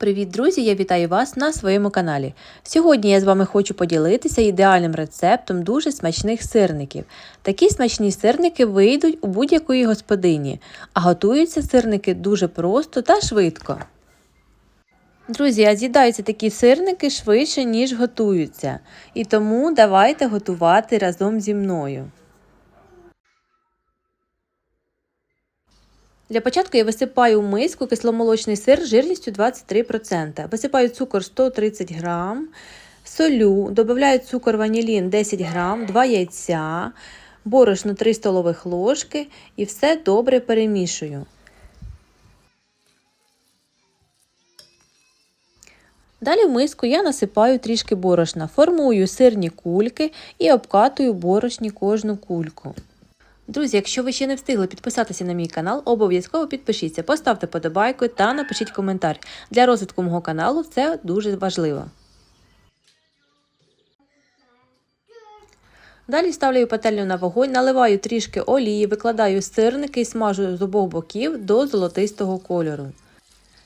Привіт, друзі! Я вітаю вас на своєму каналі. Сьогодні я з вами хочу поділитися ідеальним рецептом дуже смачних сирників. Такі смачні сирники вийдуть у будь-якої господині, а готуються сирники дуже просто та швидко. Друзі, а з'їдаються такі сирники швидше, ніж готуються. І тому давайте готувати разом зі мною. Для початку я висипаю в миску кисломолочний сир жирністю 23%. Висипаю цукор 130 г, солю, додаю цукор ванілін 10 г, 2 яйця, борошно 3 столових ложки і все добре перемішую. Далі в миску я насипаю трішки борошна, формую сирні кульки і обкатую борошні кожну кульку. Друзі, якщо ви ще не встигли підписатися на мій канал, обов'язково підпишіться, поставте подобайку та напишіть коментар. Для розвитку мого каналу це дуже важливо. Далі ставлю пательню на вогонь, наливаю трішки олії, викладаю сирники і смажу з обох боків до золотистого кольору.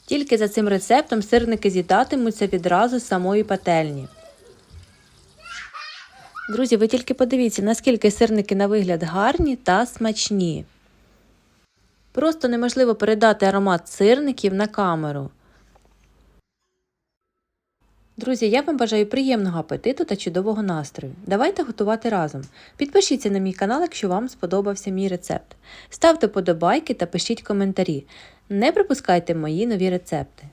Тільки за цим рецептом сирники з'їдатимуться відразу з самої пательні. Друзі, ви тільки подивіться, наскільки сирники на вигляд гарні та смачні. Просто неможливо передати аромат сирників на камеру. Друзі, я вам бажаю приємного апетиту та чудового настрою. Давайте готувати разом. Підпишіться на мій канал, якщо вам сподобався мій рецепт. Ставте подобайки та пишіть коментарі. Не пропускайте мої нові рецепти.